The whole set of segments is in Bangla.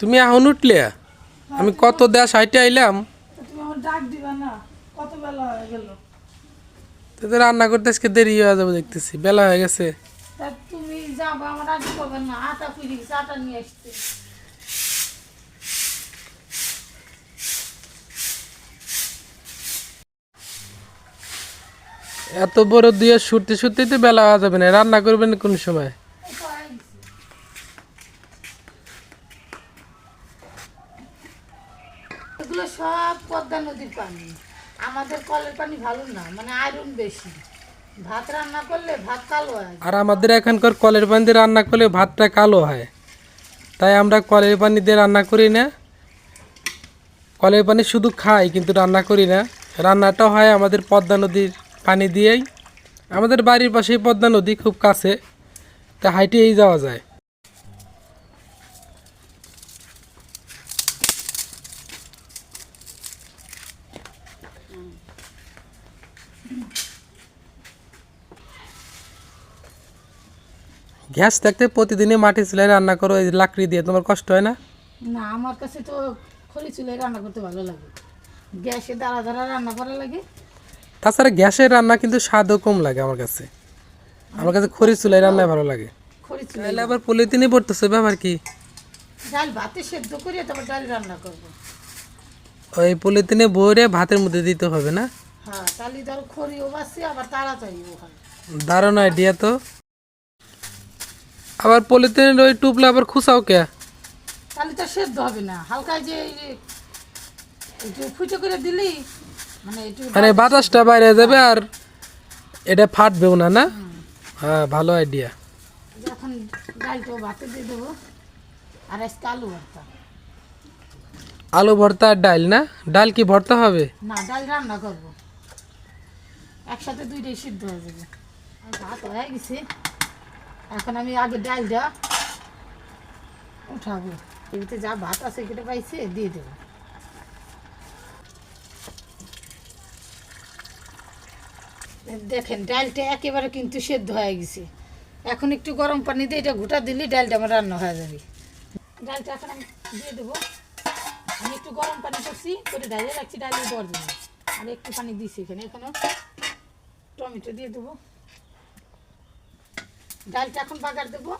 তুমি এখন উঠলে? আমি কত দেশ হাইটে আইলাম। রান্না করতে আজকে দেরি হয়ে যাবে দেখতেছি, বেলা হয়ে গেছে। এত বড় দিয়ে শুটতে শুটতে তো বেলা হওয়া যাবে না, রান্না করবেন কোন সময়? এগুলো সব পদ্মা নদীর পানি। আমাদের কলের পানি ভালো না মানে আয়রন বেশি। ভাত রান্না করলে ভাত কালো হয়। আর আমাদের এখানকার কলের পানি দিয়ে রান্না করলে ভাতটা কালো হয়। তাই আমরা কলের পানি দিয়ে রান্না করি না। কলের পানি শুধু খাই, কিন্তু রান্না করি না। রান্নাটা হয় আমাদের পদ্মা নদীর পানি দিয়েই। আমাদের বাড়ির পাশেই পদ্মা নদী খুব কাছে। তা হাইটেই যাওয়া যায়। গ্যাস থাকতে প্রতিদিনই মাটি চুলায় রান্না করো এই লাকড়ি দিয়ে তোমার কষ্ট হয় না? না আমার কাছে তো খড়ি চুলে রান্না করতে ভালো লাগে। গ্যাসে দাঁড়া দাঁড়া রান্না করা লাগে। তাছাড়া গ্যাসের রান্না কিন্তু স্বাদও কম লাগে আমার কাছে। আমার কাছে খড়ি চুলাই রান্না ভালো লাগে। খড়ি চুলে তাহলে আবার পলিথিনে পড়তেছে ব্যাপার কি? ডাল ভাতে সেদ্ধ করে তারপর ডাল রান্না করব। ওই পলিথিনে ভরে ভাতের মধ্যে দিতে হবে না? হ্যাঁ তাহলে ধর খড়িও বাসছে আবার তাড়াতাড়িও হয় দারুণ আইডিয়া তো। আবার পলিথিনের ওই টুপলে আবার খুসাও কে? তাহলে তো সেদ্ধ হবে না হালকা যে একটু ফুটো করে দিলি মানে একটু মানে বাতাসটা বাইরে যাবে আর এটা ফাটবেও না না? হ্যাঁ ভালো আইডিয়া যখন ডালটা ভাতে দিয়ে দেবো আর আজকে আলু ভর্তা। আলু ভর্তা আর ডাল, না? ডাল কি ভর্তা হবে? না, ডাল রান্না করব। একসাথে দুইটাই সিদ্ধ হয়ে যাবে। ভাত হয়ে গেছে। এখন আমি আগে ডালটা উঠাবো। এদিকে যা ভাত আছে কেটে পাইছে, দিয়ে দেবো। দেখেন, ডালটা একেবারে কিন্তু সেদ্ধ হয়ে গেছে। এখন একটু গরম পানি দিয়ে এটা ঘুটা দিলে ডালটা আমার রান্না হয়ে যাবে। ডালটা এখন আমি দিয়ে দেবো। আমি একটু গরম পানি করছি করে ডালে রাখছি ডালে দর দেবো আর একটু পানি দিছি এখানে। এখানে টমেটো দিয়ে দেবো। ডালটা এখন বাগার দেবো।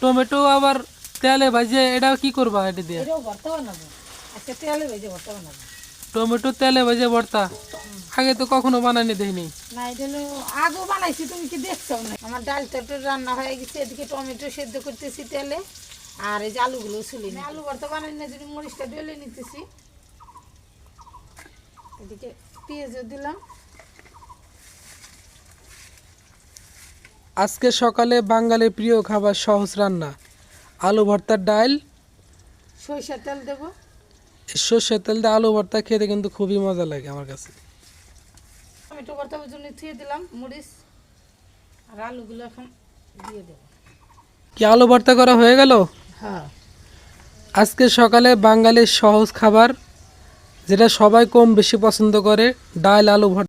টমেটো আবার তেলে ভাজে এটা কি করবা এটা দিয়ে? ভর্তা বানাবো। আজকে তেলে ভেজে ভর্তা বানাবো। টমেটো তেলে ভেজে ভর্তা। আগে তো কখনো বানানি দেয়নি না এটা আগেও বানাইছি তুমি কি দেখছ না আমার ডালটা তো রান্না হয়ে গেছে এদিকে টমেটো সেদ্ধ করতেছি তেলে আর এই যে আলুগুলো ছুলি না আলু ভর্তা বানাই না যদি মরিচটা ডলে নিতেছি। এদিকে পেঁয়াজও দিলাম। আজকে সকালে বাঙালির প্রিয় খাবার সহজ রান্না। আলু ভর্তার ডাল। সরিষার তেল দেবো। সর্ষের তেল দিয়ে আলু ভর্তা খেতে কিন্তু খুবই মজা লাগে আমার কাছে। টমেটো ভর্তার জন্য থুয়ে দিলাম মরিচ আর আলুগুলো এখন দিয়ে দেব। কি আলু ভর্তা করা হয়ে গেল? হ্যাঁ। আজকে সকালে বাঙালির সহজ খাবার যেটা সবাই কম বেশি পছন্দ করে ডাল আলু ভর্তা।